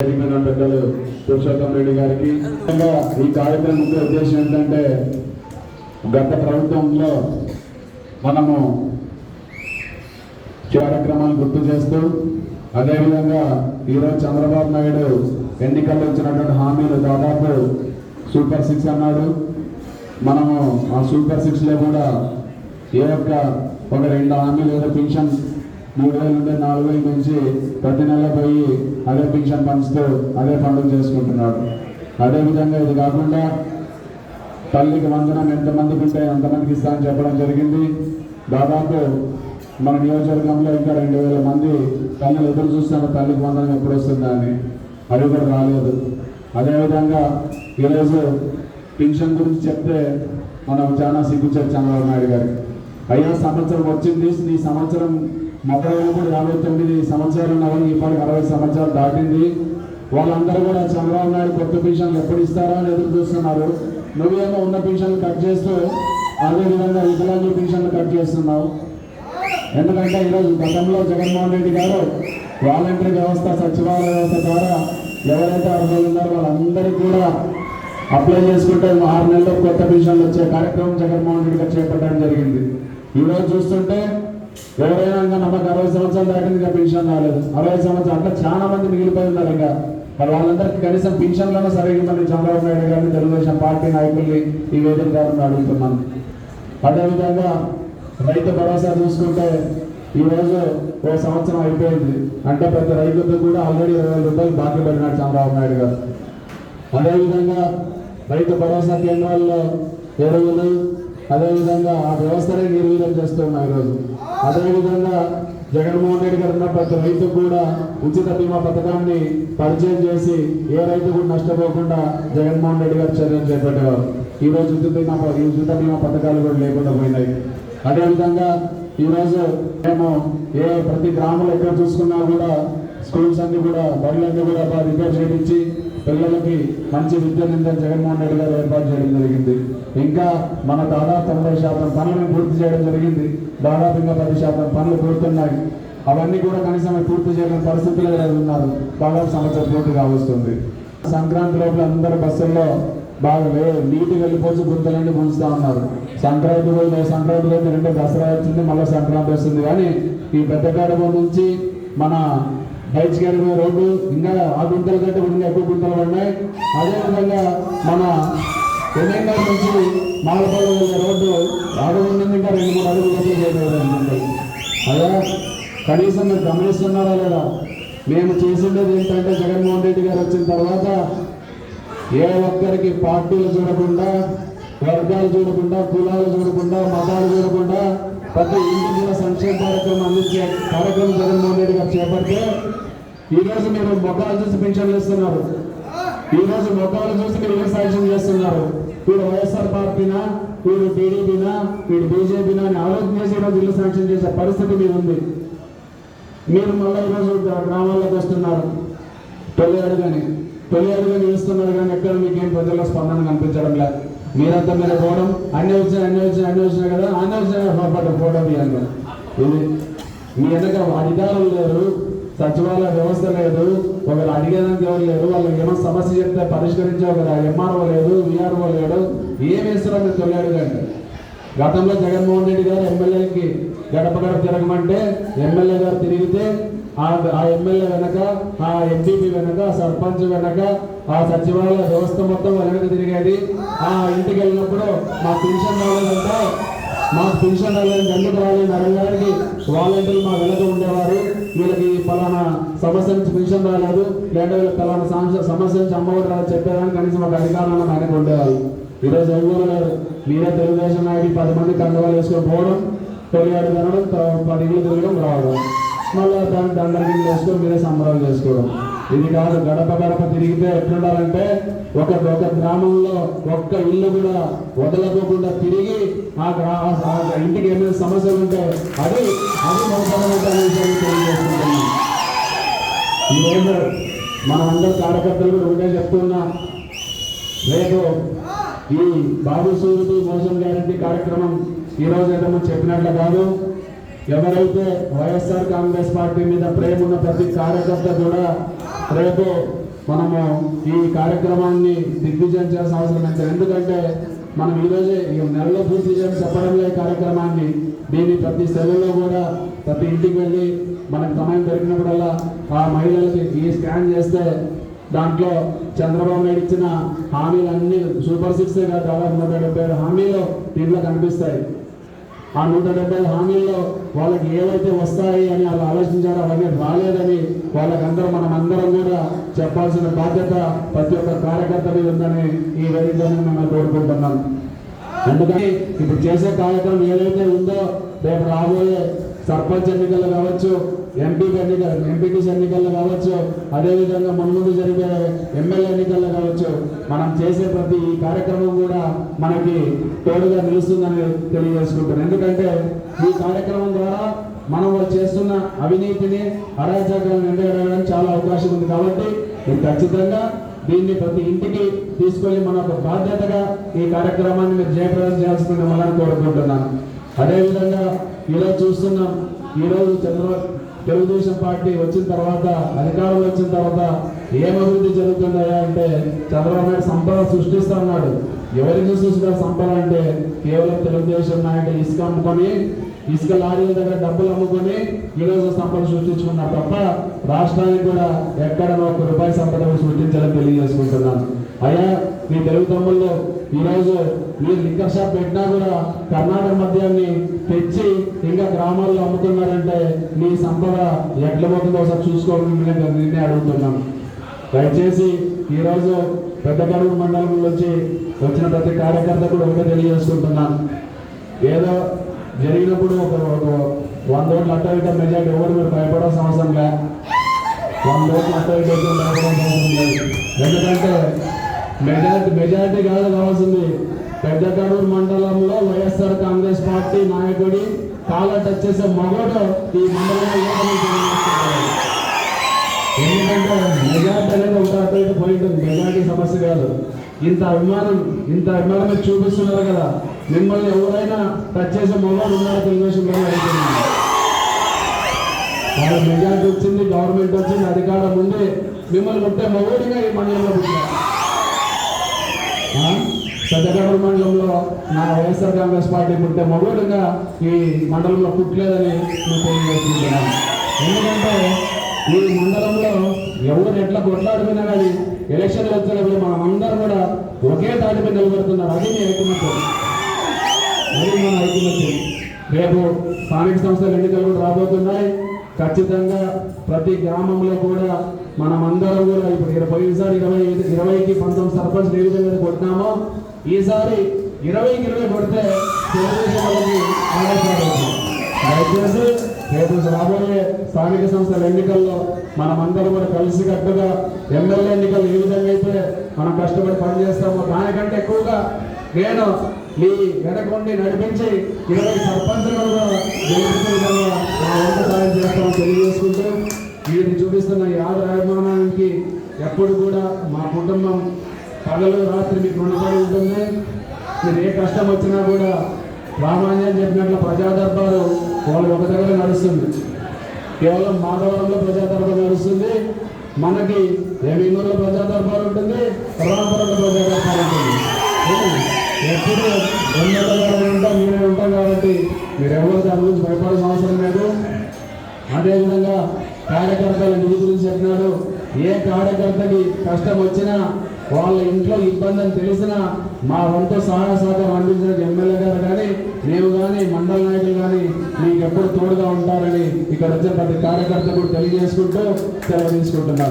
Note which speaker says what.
Speaker 1: పెద్దలు పురుషోత్తం రెడ్డి గారికి. ముఖ్యంగా ఈ కార్యక్రమం ముఖ్య ఉద్దేశం ఏంటంటే గత ప్రభుత్వంలో మనము కార్యక్రమాలు గుర్తు చేస్తూ అదేవిధంగా ఈరోజు చంద్రబాబు నాయుడు ఎన్నికల్లో ఇచ్చినటువంటి హామీలు దాదాపు సూపర్ సిక్స్ అన్నాడు. మనము ఆ సూపర్ సిక్స్లో కూడా ఏ ఒక్క ఒక రెండు హామీలు ఏదో పెన్షన్ మూడు వేల నుండి నాలుగు వేల నుంచి ప్రతి నెల పోయి అదే పెన్షన్ పంచుతూ అదే పండుగ చేసుకుంటున్నాడు. అదేవిధంగా ఇది కాకుండా తల్లికి వందనం ఎంతమందికి ఉంటే అంతమందికి ఇస్తా అని చెప్పడం జరిగింది. దాదాపు మన నియోజకవర్గంలో ఇంకా రెండు వేల మంది తల్లిని ఎదురు చూస్తున్నారు తల్లికి వందనం ఎప్పుడు వస్తుందని అది కూడా రాలేదు. అదేవిధంగా ఈరోజు పెన్షన్ గురించి చెప్తే మనం చాలా సిగ్గుచారు చంద్రబాబు నాయుడు గారికి అయ్యా సంవత్సరం వచ్చింది ఈ సంవత్సరం మొదటి కూడా యాభై తొమ్మిది సంవత్సరాలు ఉన్న వాళ్ళకి ఇప్పటికి అరవై సంవత్సరాలు దాటింది. వాళ్ళందరూ కూడా చంద్రబాబు నాయుడు కొత్త పెన్షన్లు ఎప్పుడు ఇస్తారా అని ఎదురు చూస్తున్నారు. నువ్వేమో ఉన్న పెన్షన్లు కట్ చేస్తూ అదేవిధంగా వికలాంగుల పెన్షన్లు కట్ చేస్తున్నావు. ఎందుకంటే ఈరోజు గతంలో జగన్మోహన్ రెడ్డి గారు వాలంటరీ వ్యవస్థ సచివాలయ వ్యవస్థ ద్వారా ఎవరైతే అర్హులు ఉన్నారో వాళ్ళందరికీ కూడా అప్లై చేసుకుంటే ఆరు నెలల్లో కొత్త పెన్షన్లు వచ్చే కార్యక్రమం జగన్మోహన్ రెడ్డి గారు చేపట్టడం జరిగింది. ఈరోజు చూస్తుంటే ఎవరైనా ఇంకా నమ్మకం అరవై సంవత్సరాలు దాకా ఇంకా పెన్షన్ రాలేదు. అరవై సంవత్సరాలు అంటే చాలా మంది మిగిలిపోయి ఉన్నారు ఇంకా. మరి వాళ్ళందరికీ కనీసం పెన్షన్లను సరిగ్గా చంద్రబాబు నాయుడు గారిని తెలుగుదేశం పార్టీ నాయకుల్ని ఈ వేదిక ద్వారా అడుగుతున్నాను. అదేవిధంగా రైతు భరోసా చూసుకుంటే ఈ రోజు ఓ సంవత్సరం అయిపోయింది. అంటే ప్రతి రైతుకు కూడా ఆల్రెడీ ఇరవై వేల రూపాయలు బాకీ పడినాడు చంద్రబాబు నాయుడు గారు. అదేవిధంగా రైతు భరోసా కేంద్రాల్లో ఎరువులు అదేవిధంగా ఆ వ్యవస్థనే నిర్వీర్యం చేస్తున్నాం ఈరోజు. అదేవిధంగా జగన్మోహన్ రెడ్డి గారు ఉన్న ప్రతి రైతు కూడా ఉచిత బీమా పథకాన్ని పరిచయం చేసి ఏ రైతు కూడా నష్టపోకుండా జగన్మోహన్ రెడ్డి గారు చర్యలు చేపట్టేవారు ఈ రోజు ఉచిత బీమా ఈ ఉచిత బీమా పథకాలు కూడా లేకుండా పోయినాయి. అదేవిధంగా ఈరోజు మేము ఏ ప్రతి గ్రామంలో ఎక్కడ చూసుకున్నా కూడా స్కూల్స్ అన్ని కూడా బడులన్నీ కూడా రిపేర్ చేయించి పిల్లలకి మంచి విద్య నిందని జగన్మోహన్ రెడ్డి గారు ఏర్పాటు చేయడం జరిగింది. ఇంకా మన దాదాపు తొంభై శాతం పనులను పూర్తి చేయడం జరిగింది. దాదాపు ఇంకా పది శాతం పనులు పూర్తున్నాయి. అవన్నీ కూడా కనీసం పూర్తి చేయడం పరిస్థితుల్లో ఉన్నారు. దాదాపు సంవత్సరం పూర్తి కావస్తుంది. సంక్రాంతి లోపల అందరు బస్సుల్లో బాగా వే- నీటికి వెళ్ళిపోవచ్చు గుంతలన్నీ ముంచుతా ఉన్నారు. సంక్రాంతి రోజు సంక్రాంతి రోజు రెండో దసరా వచ్చింది మళ్ళీ సంక్రాంతి వస్తుంది. కానీ ఈ పెద్ద నుంచి మన హైట్స్ గారి రోడ్డు ఇంకా ఆ గుంతల కంటే ఇంకా ఎక్కువ గుంతలు ఉన్నాయి అదేవిధంగా మన ఎన్ఎన్ఆర్ నుంచి మాలపల్లి వెళ్ళే రోడ్డు అడుగు ఇంకా రెండు మూడు అడుగులు లోపలికి చేయలేదు అదే కనీసం మీరు గమనిస్తున్నారా లేదా? మేము చేసిండేది ఏంటంటే జగన్మోహన్ రెడ్డి గారు వచ్చిన తర్వాత ఏ ఒక్కరికి పార్టీలు చూడకుండా వర్గాలు చూడకుండా కులాలు చూడకుండా మతాలు చూడకుండా ప్రతి ఇంటి కూడా సంక్షేమ కార్యక్రమం అందించే కార్యక్రమం జగన్మోహన్ రెడ్డి గారు చేపడితే ఈ రోజు మీరు మొక్కలు చూసి పెన్షన్లు ఇస్తున్నారు. ఈ రోజు మొక్కలు చూసి మీరు ఏ సాక్ష్యం చేస్తున్నారు. వీడు వైఎస్ఆర్ పార్టీనా వీడు టీడీపీనా వీడు బీజేపీనా అని ఆలోచన చేసి ఈరోజు ఇల్లు శాంక్షన్ చేసే పరిస్థితి మీద ఉంది. మీరు మళ్ళీ ఈరోజు గ్రామాల్లోకి వస్తున్నారు. తొలి అడుగని తొలి అడుగని వేస్తున్నారు కానీ ఎక్కడ మీకేం ప్రజల్లో స్పందన కనిపించడం లేదు. మీరంతా మీద పోవడం అన్ని వచ్చినాయి అన్ని వచ్చినాయి అన్ని వచ్చినాయి కదా అన్ని వచ్చినాయి పాపం పోవడం ఇవన్నీ ఇది మీ వెనక అధికారులు లేరు. సచివాలయ వ్యవస్థ లేదు ఒకరు అడిగేదానికి ఎవరు లేరు వాళ్ళకి ఏమో సమస్య చెప్తే పరిష్కరించే ఒక ఎంఆర్ఓ లేదు విఆర్ఓ లేడు ఏం వేస్తారో మీరు తొలి కానీ గతంలో జగన్మోహన్ రెడ్డి గారు ఎమ్మెల్యేకి గడప గడప తిరగమంటే ఎమ్మెల్యే గారు తిరిగితే ఆ ఆ ఎమ్మెల్యే వెనక ఆ ఎంపీపీ వెనక ఆ సర్పంచ్ వెనక ఆ సచివాలయ వ్యవస్థ మొత్తం వెనక తిరిగేది. ఆ ఇంటికి వెళ్ళినప్పుడు మా పెన్షన్ రాలేదంటే మా పెన్షన్ రాలేదు ఎందుకు రాలేదు అడగడానికి వాలంటీర్లు మా వెనక ఉండేవారు. వీళ్ళకి ఫలానా సమస్య నుంచి పెన్షన్ రాలేదు. లేదా వీళ్ళకి ఫలానా సమస్య సమస్య నుంచి అమ్మఒడి రాదు చెప్పేదానికి కనీసం ఒక అధికారులను వెనక ఉండేవాళ్ళు. ఈరోజు ఎవరు లేరు మీరే తెలుగుదేశం నాయుడు పది మంది కండవాలు వేసుకొని పోవడం తొలియాడు తినడం పది ఇళ్ళు తిరగడం రావడం. మళ్ళీ దాన్ని దండకి వేసుకొని మీరే సంబరాలు చేసుకోవడం. ఇది కాదు గడప గడప తిరిగితే ఎట్లుండాలంటే ఒక ఒక గ్రామంలో ఒక్క ఇల్లు కూడా వదలకోకుండా తిరిగి ఆ ఇంటికి ఏమైనా సమస్యలు ఉంటే అది అది తెలియజేసుకుంటున్నాం ఈరోజు మన అందరు కార్యకర్తలు కూడా ఉండే చెప్తున్నా. రేపు ఈ బాబు సూరుడు మోసం గ్యారంటీ కార్యక్రమం ఈ రోజు చెప్పినట్లు కాదు. ఎవరైతే వైఎస్ఆర్ కాంగ్రెస్ పార్టీ మీద ప్రేమ ఉన్న ప్రతి కార్యకర్త కూడా రేపు మనము ఈ కార్యక్రమాన్ని దిగ్విజయం చేయాల్సిన అవసరం లేదు ఎందుకంటే మనం ఈరోజే ఈ నెలలో పూర్తి చేయడం చెప్పడంలో ఈ కార్యక్రమాన్ని. దీన్ని ప్రతి సెలవులో కూడా ప్రతి ఇంటికి వెళ్ళి మనకు సమయం దొరికినప్పుడల్లా ఆ మహిళలకి ఈ స్కాన్ చేస్తే దాంట్లో చంద్రబాబు నాయుడు ఇచ్చిన హామీలన్నీ సూపర్ సిక్స్ కాదు దాదాపు నూట డెబ్బై ఏడు హామీలు దీంట్లో కనిపిస్తాయి. ఆ నూట డెబ్బై హామీల్లో వాళ్ళకి ఏవైతే వస్తాయి అని వాళ్ళు ఆలోచించారో అవన్నీ రాలేదని వాళ్ళకందరూ మనం అందరం కూడా చెప్పాల్సిన బాధ్యత ప్రతి ఒక్క కార్యకర్త మీద ఉందని ఈ వేదికగా మేము కోరుకుంటున్నాం. అందుకని ఇప్పుడు చేసే కార్యక్రమం ఏదైతే ఉందో రేపు రాబోయే సర్పంచ్ ఎన్నికలు కావచ్చు ఎంపీ ఎన్నికలు ఎంపీటీసీ ఎన్నికల్లో కావచ్చు అదేవిధంగా మున్ముందు జరిగే ఎమ్మెల్యే ఎన్నికల్లో కావచ్చు మనం చేసే ప్రతి ఈ కార్యక్రమం కూడా మనకి తోడుగా నిలుస్తుందని తెలియజేసుకుంటాను ఎందుకంటే ఈ కార్యక్రమం ద్వారా మనం చేస్తున్న అవినీతిని అరాచకాలను ఎండగడడానికి చాలా అవకాశం ఉంది కాబట్టి ఇది ఖచ్చితంగా దీన్ని ప్రతి ఇంటికి తీసుకొని మన ఒక బాధ్యతగా ఈ కార్యక్రమాన్ని మీరు జయప్రదం చేయాల్సింది మనల్ని కోరుకుంటున్నాను. అదేవిధంగా ఈరోజు చూస్తున్నాం ఈరోజు చంద్రబాబు తెలుగుదేశం పార్టీ వచ్చిన తర్వాత అధికారం వచ్చిన తర్వాత ఏం అభివృద్ధి జరుగుతుందయా అంటే చంద్రబాబు నాయుడు సంపద సృష్టిస్తా ఉన్నాడు. ఎవరికి సృష్టిస్తారు సంపద అంటే కేవలం తెలుగుదేశం నాయుడు ఇసుక అమ్ముకొని ఇసుక లారీల దగ్గర డబ్బులు అమ్ముకొని ఈరోజు సంపద సృష్టించుకున్నారు తప్ప రాష్ట్రానికి కూడా ఎక్కడ ఒక రూపాయి సంపద సృష్టించాలని తెలియజేసుకుంటున్నాను. అయ్యా మీ తెలుగు తమ్ముళ్ళు ఈరోజు మీరు లిక్కర్ షాప్ పెట్టినా కూడా కర్ణాటక మద్యాన్ని తెచ్చి ఇంకా గ్రామాల్లో అమ్ముతున్నారంటే మీ సంపద ఎట్ల పోతుందో ఒకసారి చూసుకోవాలని మిమ్మల్ని నిన్నే అడుగుతున్నాను. దయచేసి ఈరోజు పెద్ద కడుగు మండలం నుంచి వచ్చిన ప్రతి కార్యకర్త కూడా ఒకటే తెలియజేసుకుంటున్నాను ఏదో జరిగినప్పుడు ఒక ఒక వంద ఓట్లు అట్ట ఇట్ట మెజార్టీ ఎవరు మీరు భయపడాల్సిన అవసరం లే. వంద ఓట్లు అట్ట ఇట్ట ఎందుకంటే మెజార్టీ మెజార్టీ కాదు కావాల్సింది పెద్ద కడూరు మండలంలో వైఎస్ఆర్ కాంగ్రెస్ పార్టీ నాయకుడి కాళ్ళ టచ్ చేసే మగోడు ఈ ఎందుకంటే మెజార్టీ అనేది ఒక అటు మెజార్టీ సమస్య కాదు. ఇంత అభిమానం ఇంత అభిమానం చూపిస్తున్నారు కదా. మిమ్మల్ని ఎవరైనా టచ్ చేసే మొబైల్ ఉన్నారో తెలుగుదేశంలో అడుగుతున్నాను వాళ్ళ మెజార్టీ వచ్చింది గవర్నమెంట్ వచ్చింది అధికారం ఉంది. మిమ్మల్ని కొట్టే మొగోడిగా ఈ మండలంలో పుట్టారు పెద్దగడూరు మండలంలో నా వైఎస్ఆర్ కాంగ్రెస్ పార్టీ పుట్టే మొగోడుగా ఈ మండలంలో పుట్టలేదని నేను తెలియజేస్తున్నాను ఎందుకంటే ఈ మండలంలో ఎవరు ఎట్లా కొట్లాడుకున్నా కానీ ఎలక్షన్లు వచ్చినప్పుడు మనం అందరూ కూడా ఒకే తాటిపై నిలబడుతున్నారు. అది మీ ఐకమత్యం. అది మన ఐకమత్యం. రేపు స్థానిక సంస్థల ఎన్నికలు కూడా రాబోతున్నాయి. ఖచ్చితంగా ప్రతి గ్రామంలో కూడా మనం అందరం కూడా ఇప్పుడు ఇరవై సార్ ఇరవై ఇరవైకి పంతొమ్మిది సర్పంచ్ ఏ విధంగా కొట్టినామో ఈసారి ఇరవైకి ఇరవై కొడితే తెలుగుదేశం వాళ్ళకి దయచేసి రేపు రాబోయే స్థానిక సంస్థల ఎన్నికల్లో మనమందరం కూడా కలిసికట్టుగా ఎమ్మెల్యే ఎన్నికలు ఏ విధంగా అయితే మనం కష్టపడి పనిచేస్తామో. దానికంటే ఎక్కువగా నేను ఈ వెనకుండి నడిపించి ఇరవై సర్పంచులను కూడా నా సాయం చేస్తామని తెలియజేసుకుంటూ వీటిని చూపిస్తున్న ఈ ఆదర అభిమానానికి ఎప్పుడు కూడా మా కుటుంబం పగలు రాత్రి మీకు రుణపడి ఉంటుంది. మీరు ఏ కష్టం వచ్చినా కూడా రామాంజన్ చెప్పినట్లు ప్రజా దర్బారు వాళ్ళు ఒక దగ్గర నడుస్తుంది. కేవలం మాధవరంలో ప్రజా దర్బారు నడుస్తుంది. మనకి ఏమీనూరులో ప్రజా దర్బారు ఉంటుంది. రామపురంలో ప్రజా దర్బారు ఉంటుంది. ఎప్పుడు ఎన్నెల్లో ఉంటాం మేమే ఉంటాం కాబట్టి మీరు ఎవరు దాని గురించి భయపడాల్సిన అవసరం లేదు. అదేవిధంగా కార్యకర్తల నిధి గురించి చెప్పినాడు ఏ కార్యకర్తకి కష్టం వచ్చినా వాళ్ళ ఇంట్లో ఇబ్బంది అని తెలిసిన మా వంతు సహాయ సహకారం అందించిన ఎమ్మెల్యే గారు కానీ మేము కానీ మండల నాయకులు కానీ మీకు ఎప్పుడు తోడుగా ఉంటారని ఇక్కడ వచ్చే ప్రతి కార్యకర్త తెలియజేసుకుంటూ సెలవు తీసుకుంటున్నాను.